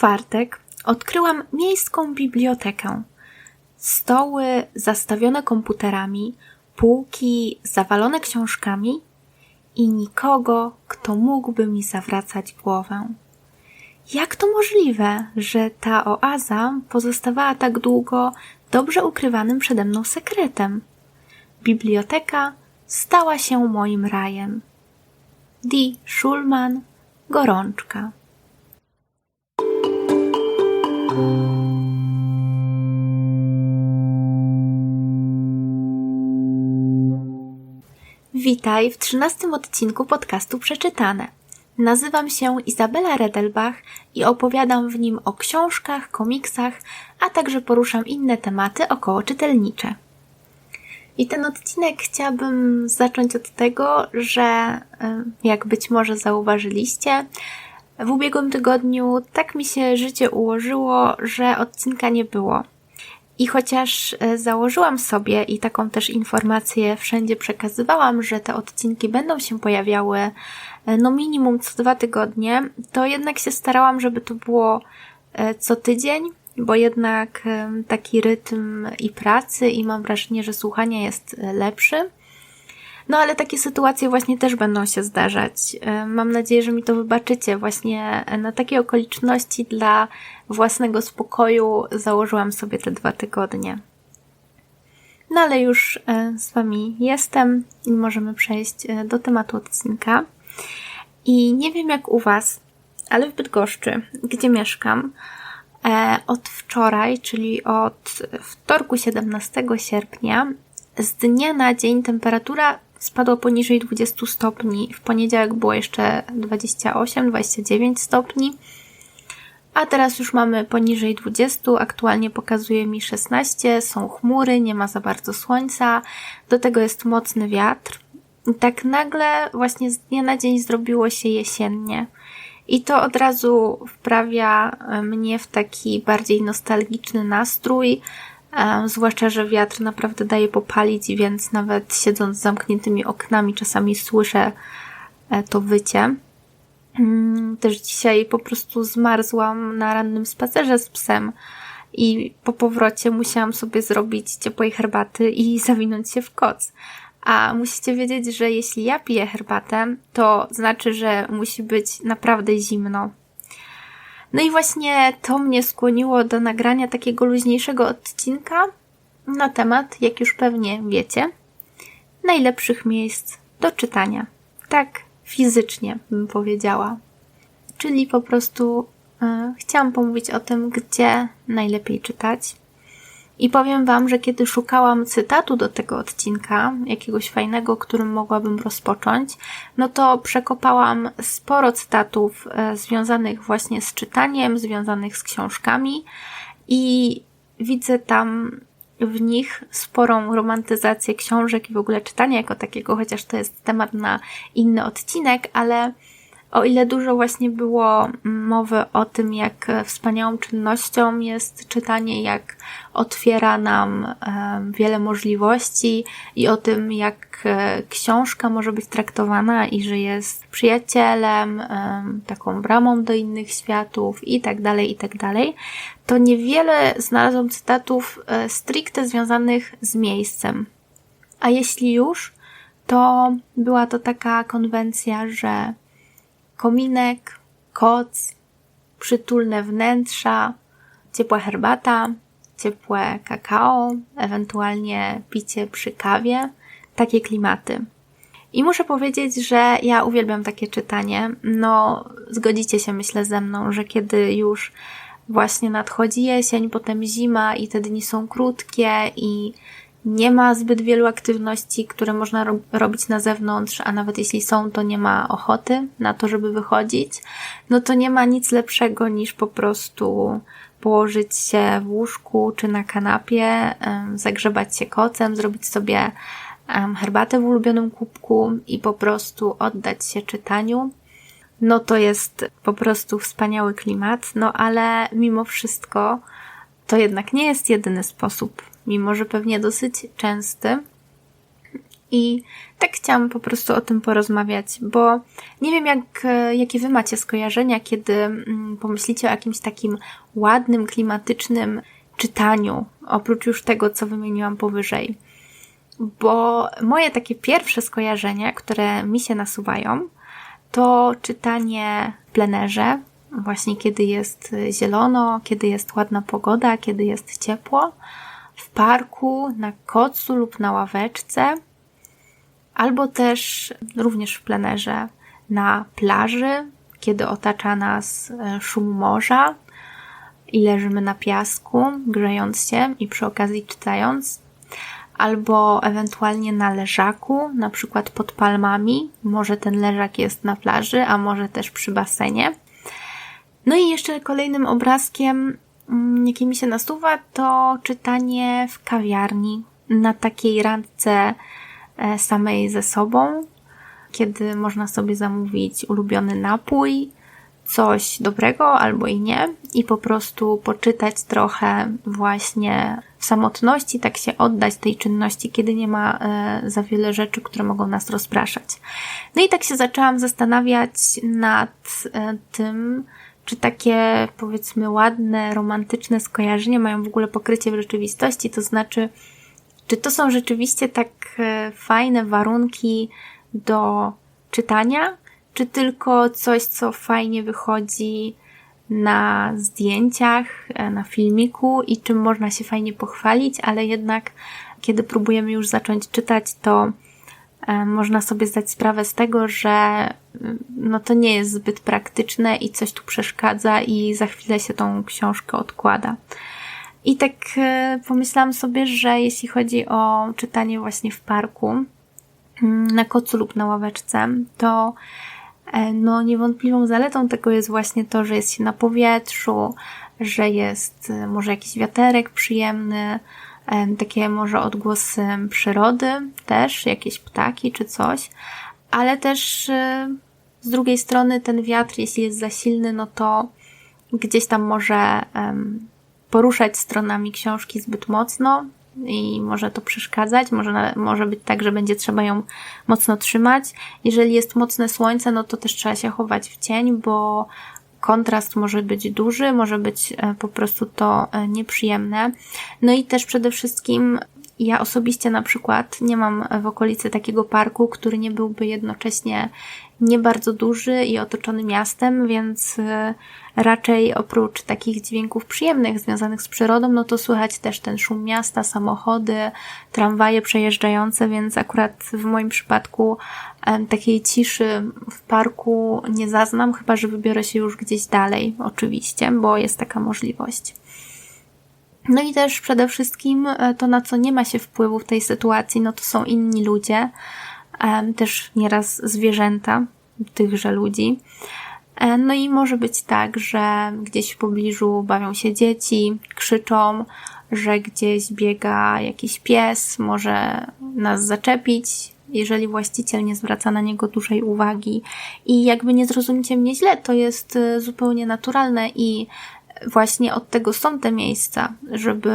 czwartek odkryłam miejską bibliotekę. Stoły zastawione komputerami, półki zawalone książkami i nikogo, kto mógłby mi zawracać głowę. Jak to możliwe, że ta oaza pozostawała tak długo dobrze ukrywanym przede mną sekretem? Biblioteka stała się moim rajem. Di Schulman, gorączka. Witaj w trzynastym odcinku podcastu Przeczytane. Nazywam się Izabela Redelbach i opowiadam w nim o książkach, komiksach, a także poruszam inne tematy około czytelnicze. I ten odcinek chciałabym zacząć od tego, że jak być może zauważyliście, w ubiegłym tygodniu tak mi się życie ułożyło, że odcinka nie było. I chociaż e, założyłam sobie i taką też informację wszędzie przekazywałam, że te odcinki będą się pojawiały e, no minimum co dwa tygodnie, to jednak się starałam, żeby to było e, co tydzień, bo jednak taki rytm i pracy i mam wrażenie, że słuchanie jest lepszy. No ale takie sytuacje właśnie też będą się zdarzać. E, mam nadzieję, że mi to wybaczycie. Właśnie na takie okoliczności dla własnego spokoju założyłam sobie te dwa tygodnie. No ale już e, z Wami jestem i możemy przejść e, do tematu odcinka. I nie wiem jak u Was, ale w Bydgoszczy, gdzie mieszkam, od wczoraj, czyli od wtorku 17 sierpnia, z dnia na dzień temperatura spadło poniżej 20 stopni. W poniedziałek było jeszcze 28-29 stopni, a teraz już mamy poniżej 20. Aktualnie pokazuje mi 16. Są chmury, nie ma za bardzo słońca, do tego jest mocny wiatr. I tak nagle, właśnie z dnia na dzień zrobiło się jesiennie. I to od razu wprawia mnie w taki bardziej nostalgiczny nastrój, Zwłaszcza, że wiatr naprawdę daje popalić, więc nawet siedząc z zamkniętymi oknami czasami słyszę e, to wycie. Mm, też dzisiaj po prostu zmarzłam na rannym spacerze z psem i po powrocie musiałam sobie zrobić ciepłej herbaty i zawinąć się w koc. A musicie wiedzieć, że jeśli ja piję herbatę, to znaczy, że musi być naprawdę zimno. No i właśnie to mnie skłoniło do nagrania takiego luźniejszego odcinka na temat, jak już pewnie wiecie, najlepszych miejsc do czytania. Tak fizycznie bym powiedziała. Czyli po prostu y, chciałam pomówić o tym, gdzie najlepiej czytać, i powiem Wam, że kiedy szukałam cytatu do tego odcinka, jakiegoś fajnego, którym mogłabym rozpocząć, no to przekopałam sporo cytatów e, związanych właśnie z czytaniem, związanych z książkami i widzę tam w nich sporą romantyzację książek i w ogóle czytania jako takiego, chociaż to jest temat na inny odcinek, ale o ile dużo właśnie było mowy o tym, jak wspaniałą czynnością jest czytanie, jak otwiera nam wiele możliwości i o tym, jak e, książka może być traktowana i że jest przyjacielem, taką bramą do innych światów i tak dalej, i tak dalej, to niewiele znalazłam cytatów e, stricte związanych z miejscem. A jeśli już, to była to taka konwencja, że kominek, koc, przytulne wnętrza, ciepła herbata, ciepłe kakao, ewentualnie picie przy kawie, takie klimaty. I muszę powiedzieć, że ja uwielbiam takie czytanie. No, zgodzicie się, myślę, ze mną, że kiedy już właśnie nadchodzi jesień, potem zima i te dni są krótkie i nie ma zbyt wielu aktywności, które można ro robić na zewnątrz, a nawet jeśli są, to nie ma ochoty na to, żeby wychodzić, no to nie ma nic lepszego niż po prostu położyć się w łóżku czy na kanapie, zagrzebać się kocem, zrobić sobie herbatę w ulubionym kubku i po prostu oddać się czytaniu. No to jest po prostu wspaniały klimat, no ale mimo wszystko to jednak nie jest jedyny sposób mimo że pewnie dosyć częsty. I tak chciałam po prostu o tym porozmawiać, bo nie wiem, jak, jakie wy macie skojarzenia, kiedy mm, pomyślicie o jakimś takim ładnym, klimatycznym czytaniu, oprócz już tego, co wymieniłam powyżej. Bo moje takie pierwsze skojarzenia, które mi się nasuwają, to czytanie w plenerze, właśnie kiedy jest zielono, kiedy jest ładna pogoda, kiedy jest ciepło, parku, na kocu lub na ławeczce, albo też również w plenerze na plaży, kiedy otacza nas e, szum morza i leżymy na piasku, grzejąc się i przy okazji czytając, albo ewentualnie na leżaku, na przykład pod palmami. Może ten leżak jest na plaży, a może też przy basenie. No i jeszcze kolejnym obrazkiem, mm, jaki mi się nasuwa, to czytanie w kawiarni na takiej randce e, samej ze sobą, kiedy można sobie zamówić ulubiony napój, coś dobrego albo i nie i po prostu poczytać trochę właśnie w samotności, tak się oddać tej czynności, kiedy nie ma e, za wiele rzeczy, które mogą nas rozpraszać. No i tak się zaczęłam zastanawiać nad e, tym, czy takie powiedzmy ładne, romantyczne skojarzenia mają w ogóle pokrycie w rzeczywistości, to znaczy, czy to są rzeczywiście tak e, fajne warunki do czytania, czy tylko coś, co fajnie wychodzi na zdjęciach, e, na filmiku i czym można się fajnie pochwalić, ale jednak kiedy próbujemy już zacząć czytać, to e, można sobie zdać sprawę z tego, że no to nie jest zbyt praktyczne i coś tu przeszkadza i za chwilę się tą książkę odkłada. I tak e, pomyślałam sobie, że jeśli chodzi o czytanie właśnie w parku, mm, na kocu lub na ławeczce, to E, no niewątpliwą zaletą tego jest właśnie to, że jest się na powietrzu, że jest e, może jakiś wiaterek przyjemny, takie może odgłosy przyrody też, jakieś ptaki czy coś, ale też z drugiej strony ten wiatr, jeśli jest za silny, no to gdzieś tam może poruszać stronami książki zbyt mocno, i może to przeszkadzać, może, może być tak, że będzie trzeba ją mocno trzymać. Jeżeli jest mocne słońce, no to też trzeba się chować w cień, bo kontrast może być duży, może być e, po prostu to e, nieprzyjemne. No i też przede wszystkim ja osobiście na przykład nie mam w okolicy takiego parku, który nie byłby jednocześnie nie bardzo duży i otoczony miastem, więc e, raczej oprócz takich dźwięków przyjemnych związanych z przyrodą, no to słychać też ten szum miasta, samochody, tramwaje przejeżdżające, więc akurat w moim przypadku takiej ciszy w parku nie zaznam, chyba że wybiorę się już gdzieś dalej, oczywiście, bo jest taka możliwość. No i też przede wszystkim e, to, na co nie ma się wpływu w tej sytuacji, no to są inni ludzie, też nieraz zwierzęta tychże ludzi. E, no i może być tak, że gdzieś w pobliżu bawią się dzieci, krzyczą, że gdzieś biega jakiś pies, może nas zaczepić, jeżeli właściciel nie zwraca na niego dużej uwagi. I jakby nie zrozumiecie mnie źle, to jest e, zupełnie naturalne i właśnie od tego są te miejsca, żeby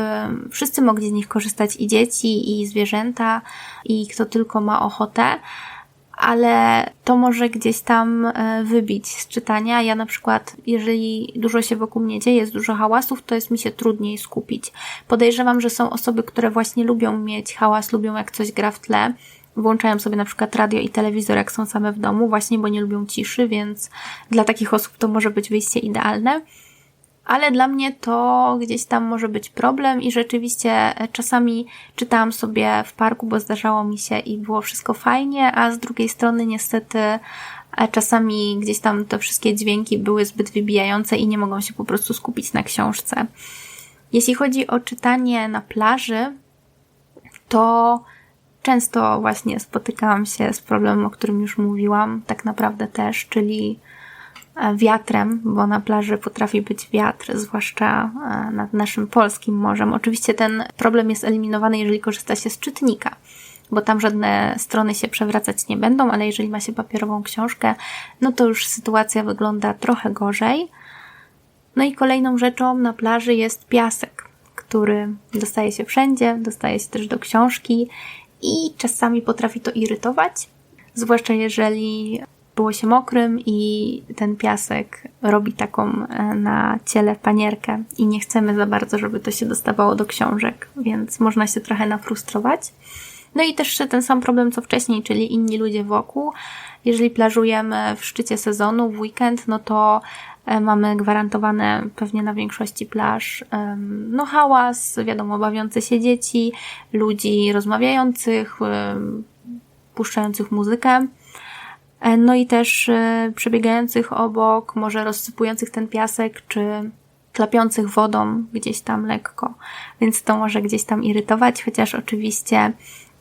wszyscy mogli z nich korzystać i dzieci, i zwierzęta, i kto tylko ma ochotę ale to może gdzieś tam e, wybić z czytania. Ja na przykład, jeżeli dużo się wokół mnie dzieje, jest dużo hałasów, to jest mi się trudniej skupić. Podejrzewam, że są osoby, które właśnie lubią mieć hałas, lubią jak coś gra w tle. Włączają sobie na przykład radio i telewizor, jak są same w domu, właśnie bo nie lubią ciszy, więc dla takich osób to może być wyjście idealne ale dla mnie to gdzieś tam może być problem i rzeczywiście e, czasami czytałam sobie w parku, bo zdarzało mi się i było wszystko fajnie, a z drugiej strony niestety e, czasami gdzieś tam te wszystkie dźwięki były zbyt wybijające i nie mogą się po prostu skupić na książce. Jeśli chodzi o czytanie na plaży, to często właśnie spotykałam się z problemem, o którym już mówiłam, tak naprawdę też, czyli wiatrem, bo na plaży potrafi być wiatr, zwłaszcza e, nad naszym polskim morzem. Oczywiście ten problem jest eliminowany, jeżeli korzysta się z czytnika, bo tam żadne strony się przewracać nie będą, ale jeżeli ma się papierową książkę, no to już sytuacja wygląda trochę gorzej. No i kolejną rzeczą na plaży jest piasek, który dostaje się wszędzie, dostaje się też do książki i czasami potrafi to irytować, zwłaszcza jeżeli było się mokrym i ten piasek robi taką e, na ciele panierkę i nie chcemy za bardzo, żeby to się dostawało do książek, więc można się trochę nafrustrować. No i też ten sam problem co wcześniej, czyli inni ludzie wokół. Jeżeli plażujemy w szczycie sezonu, w weekend, no to e, mamy gwarantowane pewnie na większości plaż no hałas, wiadomo, bawiące się dzieci, ludzi rozmawiających, puszczających muzykę. E, no i też e, przebiegających obok, może rozsypujących ten piasek, czy klapiących wodą gdzieś tam lekko. Więc to może gdzieś tam irytować, chociaż oczywiście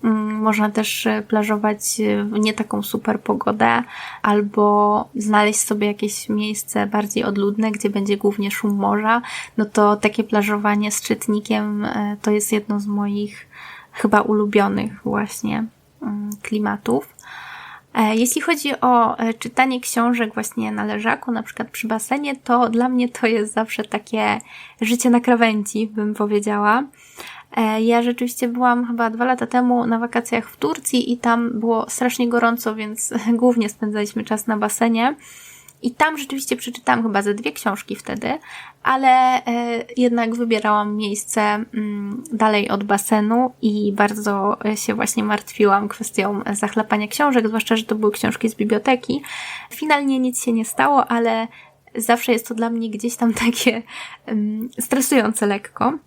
mm, można też e, plażować w nie taką super pogodę, albo znaleźć sobie jakieś miejsce bardziej odludne, gdzie będzie głównie szum morza. No to takie plażowanie z czytnikiem to jest jedno z moich chyba ulubionych właśnie mm, klimatów. E, jeśli chodzi o e, czytanie książek właśnie na leżaku, na przykład przy basenie, to dla mnie to jest zawsze takie życie na krawędzi, bym powiedziała. E, ja rzeczywiście byłam chyba dwa lata temu na wakacjach w Turcji i tam było strasznie gorąco, więc głównie spędzaliśmy czas na basenie. I tam rzeczywiście przeczytałam chyba ze dwie książki wtedy, ale e, jednak wybierałam miejsce mm, dalej od basenu i bardzo się właśnie martwiłam kwestią zachlapania książek, zwłaszcza, że to były książki z biblioteki. Finalnie nic się nie stało, ale zawsze jest to dla mnie gdzieś tam takie mm, stresujące lekko.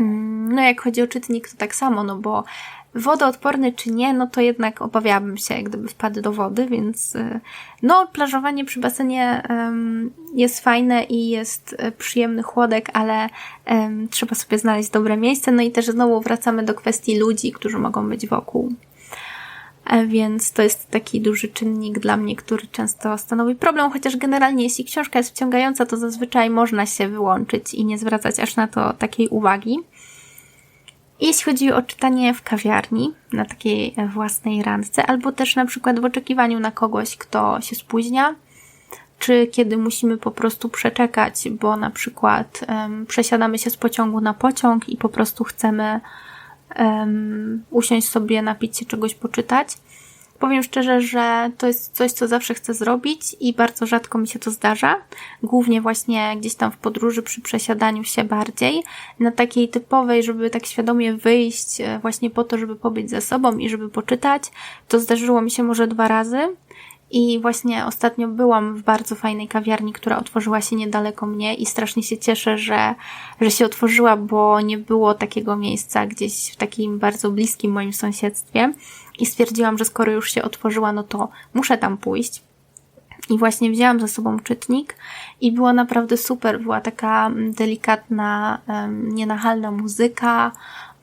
Mm, no jak chodzi o czytnik, to tak samo, no bo wodoodporny czy nie, no to jednak obawiałabym się, gdyby wpadł do wody, więc y, no plażowanie przy basenie jest fajne i jest y, przyjemny chłodek, ale trzeba sobie znaleźć dobre miejsce, no i też znowu wracamy do kwestii ludzi, którzy mogą być wokół. E, więc to jest taki duży czynnik dla mnie, który często stanowi problem, chociaż generalnie jeśli książka jest wciągająca, to zazwyczaj można się wyłączyć i nie zwracać aż na to takiej uwagi. Jeśli chodzi o czytanie w kawiarni, na takiej własnej randce, albo też na przykład w oczekiwaniu na kogoś, kto się spóźnia, czy kiedy musimy po prostu przeczekać, bo na przykład um, przesiadamy się z pociągu na pociąg i po prostu chcemy um, usiąść sobie, napić się czegoś, poczytać, Powiem szczerze, że to jest coś, co zawsze chcę zrobić i bardzo rzadko mi się to zdarza. Głównie właśnie gdzieś tam w podróży przy przesiadaniu się bardziej. Na takiej typowej, żeby tak świadomie wyjść e, właśnie po to, żeby pobyć ze sobą i żeby poczytać, to zdarzyło mi się może dwa razy. I właśnie ostatnio byłam w bardzo fajnej kawiarni, która otworzyła się niedaleko mnie i strasznie się cieszę, że, że się otworzyła, bo nie było takiego miejsca gdzieś w takim bardzo bliskim moim sąsiedztwie. I stwierdziłam, że skoro już się otworzyła, no to muszę tam pójść. I właśnie wzięłam ze sobą czytnik i było naprawdę super. Była taka delikatna, nienachalna muzyka,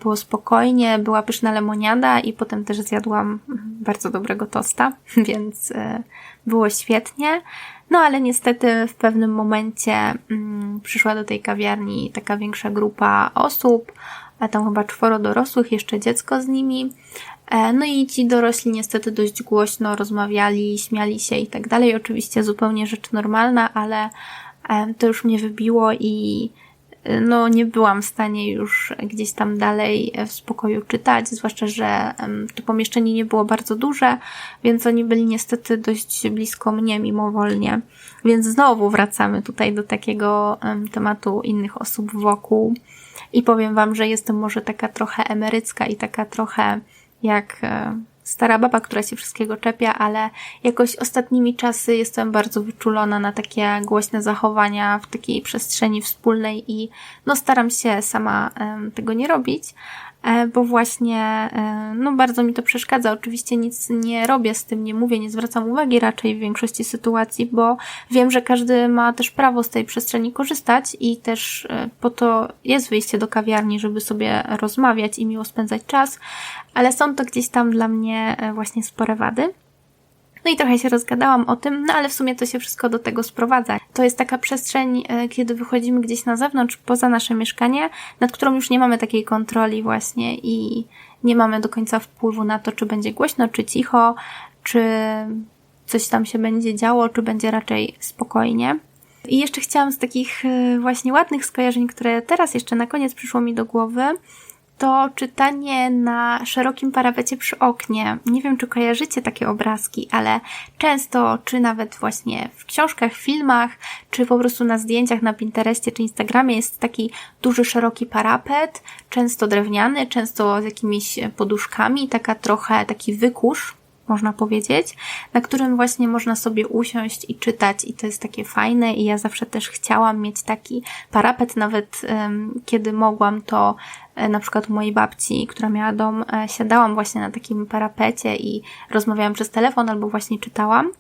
było spokojnie, była pyszna lemoniada i potem też zjadłam bardzo dobrego tosta, więc e, było świetnie. No ale niestety w pewnym momencie mm, przyszła do tej kawiarni taka większa grupa osób, a tam chyba czworo dorosłych, jeszcze dziecko z nimi. E, no i ci dorośli niestety dość głośno rozmawiali, śmiali się i tak dalej. Oczywiście zupełnie rzecz normalna, ale e, to już mnie wybiło i no nie byłam w stanie już gdzieś tam dalej w spokoju czytać, zwłaszcza, że to pomieszczenie nie było bardzo duże, więc oni byli niestety dość blisko mnie mimowolnie. Więc znowu wracamy tutaj do takiego tematu innych osób wokół i powiem Wam, że jestem może taka trochę emerycka i taka trochę jak e, stara baba, która się wszystkiego czepia, ale jakoś ostatnimi czasy jestem bardzo wyczulona na takie głośne zachowania w takiej przestrzeni wspólnej i no staram się sama tego nie robić, bo właśnie e, no bardzo mi to przeszkadza. Oczywiście nic nie robię z tym, nie mówię, nie zwracam uwagi raczej w większości sytuacji, bo wiem, że każdy ma też prawo z tej przestrzeni korzystać i też e, po to jest wyjście do kawiarni, żeby sobie rozmawiać i miło spędzać czas, ale są to gdzieś tam dla mnie właśnie spore wady. No i trochę się rozgadałam o tym, no ale w sumie to się wszystko do tego sprowadza. To jest taka przestrzeń, e, kiedy wychodzimy gdzieś na zewnątrz, poza nasze mieszkanie, nad którą już nie mamy takiej kontroli właśnie i nie mamy do końca wpływu na to, czy będzie głośno, czy cicho, czy coś tam się będzie działo, czy będzie raczej spokojnie. I jeszcze chciałam z takich e, właśnie ładnych skojarzeń, które teraz jeszcze na koniec przyszło mi do głowy, to czytanie na szerokim parapecie przy oknie. Nie wiem, czy kojarzycie takie obrazki, ale często, czy nawet właśnie w książkach, filmach, czy po prostu na zdjęciach na Pinterestie czy Instagramie jest taki duży, szeroki parapet, często drewniany, często z jakimiś poduszkami, taka trochę taki wykurz, można powiedzieć, na którym właśnie można sobie usiąść i czytać i to jest takie fajne i ja zawsze też chciałam mieć taki parapet, nawet kiedy mogłam to e, na przykład u mojej babci, która miała dom, e, siadałam właśnie na takim parapecie i rozmawiałam przez telefon albo właśnie czytałam.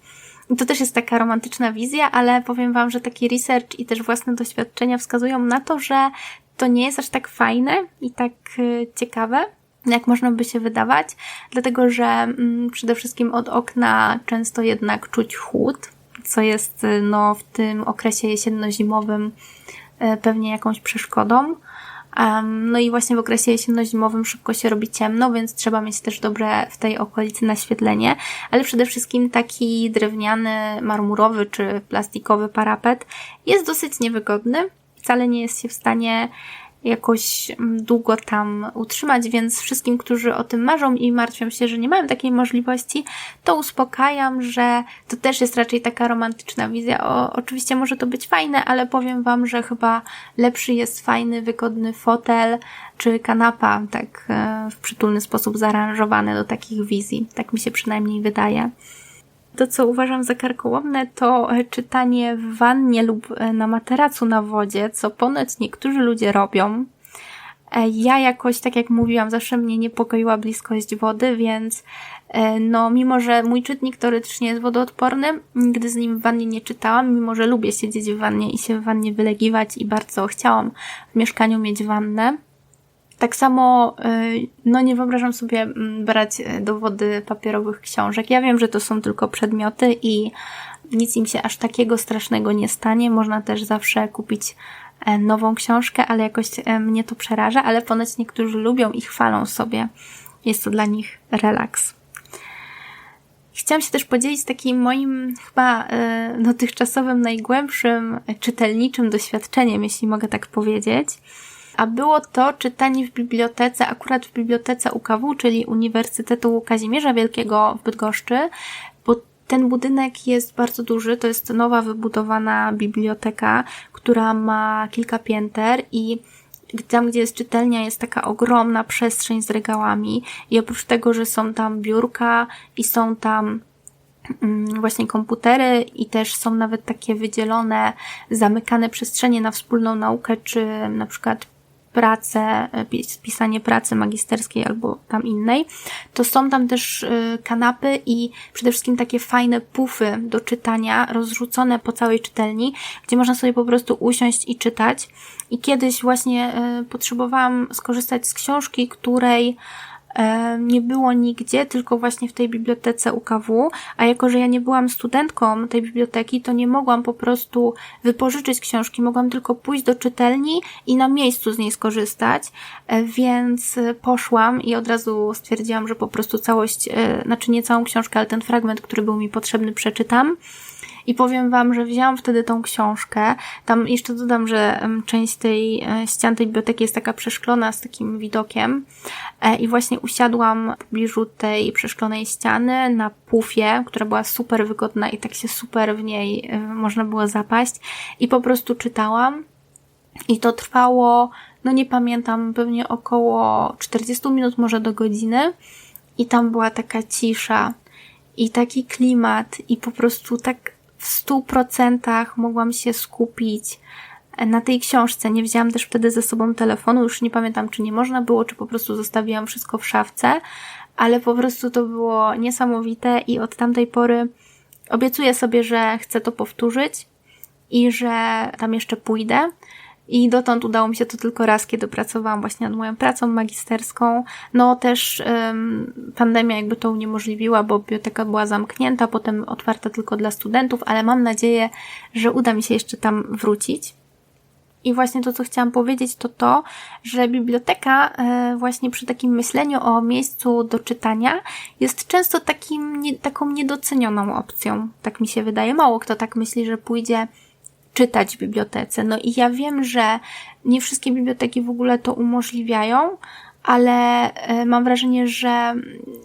I to też jest taka romantyczna wizja, ale powiem Wam, że taki research i też własne doświadczenia wskazują na to, że to nie jest aż tak fajne i tak e, ciekawe, jak można by się wydawać, dlatego że mm, przede wszystkim od okna często jednak czuć chłód, co jest no, w tym okresie jesienno-zimowym e, pewnie jakąś przeszkodą. No i właśnie w okresie jesienno-zimowym szybko się robi ciemno, więc trzeba mieć też dobre w tej okolicy naświetlenie, ale przede wszystkim taki drewniany, marmurowy czy plastikowy parapet jest dosyć niewygodny. Wcale nie jest się w stanie jakoś mm, długo tam utrzymać, więc wszystkim, którzy o tym marzą i martwią się, że nie mają takiej możliwości, to uspokajam, że to też jest raczej taka romantyczna wizja. O, oczywiście może to być fajne, ale powiem Wam, że chyba lepszy jest fajny, wygodny fotel czy kanapa, tak e, w przytulny sposób zaaranżowany do takich wizji. Tak mi się przynajmniej wydaje. To, co uważam za karkołomne, to e, czytanie w wannie lub e, na materacu na wodzie, co ponoć niektórzy ludzie robią. E, ja jakoś, tak jak mówiłam, zawsze mnie niepokoiła bliskość wody, więc no, mimo że mój czytnik teoretycznie jest wodoodporny, nigdy z nim w wannie nie czytałam, mimo że lubię siedzieć w wannie i się w wannie wylegiwać i bardzo chciałam w mieszkaniu mieć wannę. Tak samo, y, no nie wyobrażam sobie mm, brać y, do wody papierowych książek. Ja wiem, że to są tylko przedmioty i nic im się aż takiego strasznego nie stanie. Można też zawsze kupić e, nową książkę, ale jakoś e, mnie to przeraża, ale ponoć niektórzy lubią i chwalą sobie. Jest to dla nich relaks. Chciałam się też podzielić takim moim chyba e, dotychczasowym najgłębszym czytelniczym doświadczeniem, jeśli mogę tak powiedzieć a było to czytanie w bibliotece, akurat w bibliotece UKW, czyli Uniwersytetu Kazimierza Wielkiego w Bydgoszczy, bo ten budynek jest bardzo duży, to jest nowa wybudowana biblioteka, która ma kilka pięter i tam, gdzie jest czytelnia, jest taka ogromna przestrzeń z regałami. I oprócz tego, że są tam biurka i są tam mm, właśnie komputery i też są nawet takie wydzielone, zamykane przestrzenie na wspólną naukę, czy na przykład pracę, pisanie pracy magisterskiej albo tam innej, to są tam też y, kanapy i przede wszystkim takie fajne pufy do czytania, rozrzucone po całej czytelni, gdzie można sobie po prostu usiąść i czytać. I kiedyś właśnie y, potrzebowałam skorzystać z książki, której E, nie było nigdzie, tylko właśnie w tej bibliotece UKW, a jako, że ja nie byłam studentką tej biblioteki, to nie mogłam po prostu wypożyczyć książki, mogłam tylko pójść do czytelni i na miejscu z niej skorzystać, e, więc poszłam i od razu stwierdziłam, że po prostu całość, e, znaczy nie całą książkę, ale ten fragment, który był mi potrzebny, przeczytam. I powiem Wam, że wzięłam wtedy tą książkę. Tam jeszcze dodam, że część tej e, ścian tej biblioteki jest taka przeszklona z takim widokiem. E, I właśnie usiadłam w pobliżu tej przeszklonej ściany na pufie, która była super wygodna i tak się super w niej e, można było zapaść. I po prostu czytałam. I to trwało, no nie pamiętam, pewnie około 40 minut, może do godziny. I tam była taka cisza i taki klimat i po prostu tak w stu procentach mogłam się skupić na tej książce. Nie wzięłam też wtedy ze sobą telefonu, już nie pamiętam, czy nie można było, czy po prostu zostawiłam wszystko w szafce, ale po prostu to było niesamowite i od tamtej pory obiecuję sobie, że chcę to powtórzyć i że tam jeszcze pójdę. I dotąd udało mi się to tylko raz, kiedy pracowałam właśnie nad moją pracą magisterską. No też pandemia jakby to uniemożliwiła, bo biblioteka była zamknięta, potem otwarta tylko dla studentów, ale mam nadzieję, że uda mi się jeszcze tam wrócić. I właśnie to, co chciałam powiedzieć, to to, że biblioteka e, właśnie przy takim myśleniu o miejscu do czytania jest często takim, taką niedocenioną opcją. Tak mi się wydaje. Mało kto tak myśli, że pójdzie czytać w bibliotece. No i ja wiem, że nie wszystkie biblioteki w ogóle to umożliwiają, ale e, mam wrażenie, że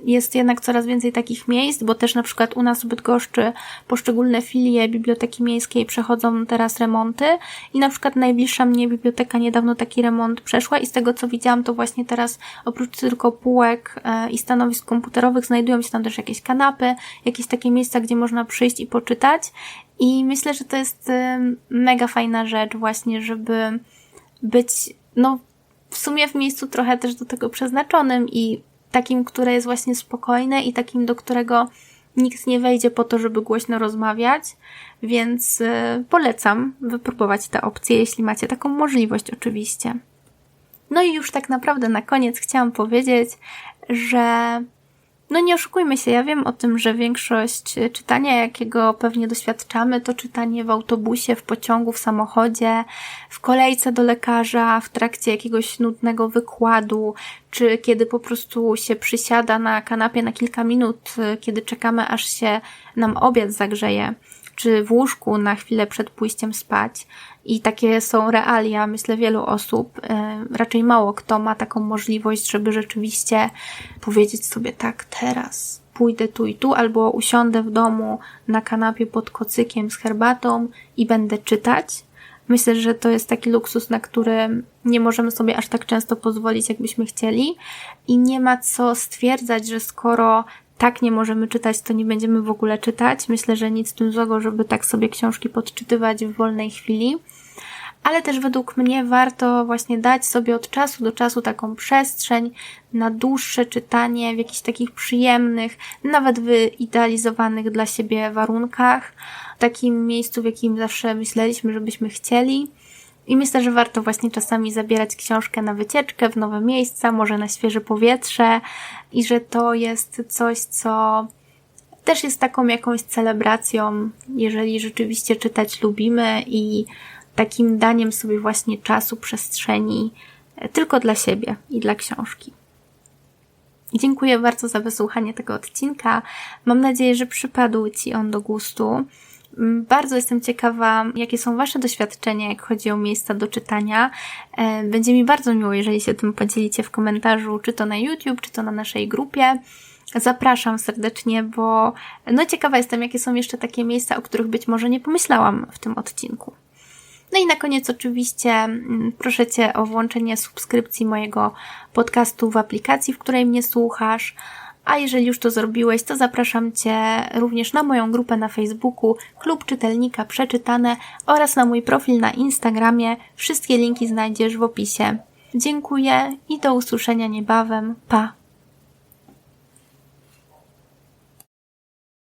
jest jednak coraz więcej takich miejsc, bo też na przykład u nas w Bydgoszczy poszczególne filie Biblioteki Miejskiej przechodzą teraz remonty i na przykład najbliższa mnie biblioteka niedawno taki remont przeszła i z tego co widziałam, to właśnie teraz oprócz tylko półek e, i stanowisk komputerowych znajdują się tam też jakieś kanapy, jakieś takie miejsca, gdzie można przyjść i poczytać i myślę, że to jest e, mega fajna rzecz właśnie, żeby być, no w sumie w miejscu trochę też do tego przeznaczonym i takim, które jest właśnie spokojne i takim, do którego nikt nie wejdzie po to, żeby głośno rozmawiać, więc y, polecam wypróbować tę opcję, jeśli macie taką możliwość oczywiście. No i już tak naprawdę na koniec chciałam powiedzieć, że no nie oszukujmy się, ja wiem o tym, że większość czytania, jakiego pewnie doświadczamy, to czytanie w autobusie, w pociągu, w samochodzie, w kolejce do lekarza, w trakcie jakiegoś nudnego wykładu, czy kiedy po prostu się przysiada na kanapie na kilka minut, kiedy czekamy aż się nam obiad zagrzeje, czy w łóżku na chwilę przed pójściem spać. I takie są realia, myślę, wielu osób. E, raczej mało kto ma taką możliwość, żeby rzeczywiście powiedzieć sobie tak, teraz pójdę tu i tu, albo usiądę w domu na kanapie pod kocykiem z herbatą i będę czytać. Myślę, że to jest taki luksus, na który nie możemy sobie aż tak często pozwolić, jakbyśmy chcieli. I nie ma co stwierdzać, że skoro tak nie możemy czytać, to nie będziemy w ogóle czytać. Myślę, że nic w tym złego, żeby tak sobie książki podczytywać w wolnej chwili ale też według mnie warto właśnie dać sobie od czasu do czasu taką przestrzeń na dłuższe czytanie w jakichś takich przyjemnych, nawet wyidealizowanych dla siebie warunkach, takim miejscu, w jakim zawsze myśleliśmy, żebyśmy chcieli. I myślę, że warto właśnie czasami zabierać książkę na wycieczkę w nowe miejsca, może na świeże powietrze i że to jest coś, co też jest taką jakąś celebracją, jeżeli rzeczywiście czytać lubimy i takim daniem sobie właśnie czasu, przestrzeni e, tylko dla siebie i dla książki. Dziękuję bardzo za wysłuchanie tego odcinka. Mam nadzieję, że przypadł Ci on do gustu. Mm, bardzo jestem ciekawa, jakie są Wasze doświadczenia, jak chodzi o miejsca do czytania. E, będzie mi bardzo miło, jeżeli się tym podzielicie w komentarzu, czy to na YouTube, czy to na naszej grupie. Zapraszam serdecznie, bo no ciekawa jestem, jakie są jeszcze takie miejsca, o których być może nie pomyślałam w tym odcinku. No i na koniec oczywiście mm, proszę Cię o włączenie subskrypcji mojego podcastu w aplikacji, w której mnie słuchasz. A jeżeli już to zrobiłeś, to zapraszam Cię również na moją grupę na Facebooku Klub Czytelnika Przeczytane oraz na mój profil na Instagramie. Wszystkie linki znajdziesz w opisie. Dziękuję i do usłyszenia niebawem. Pa!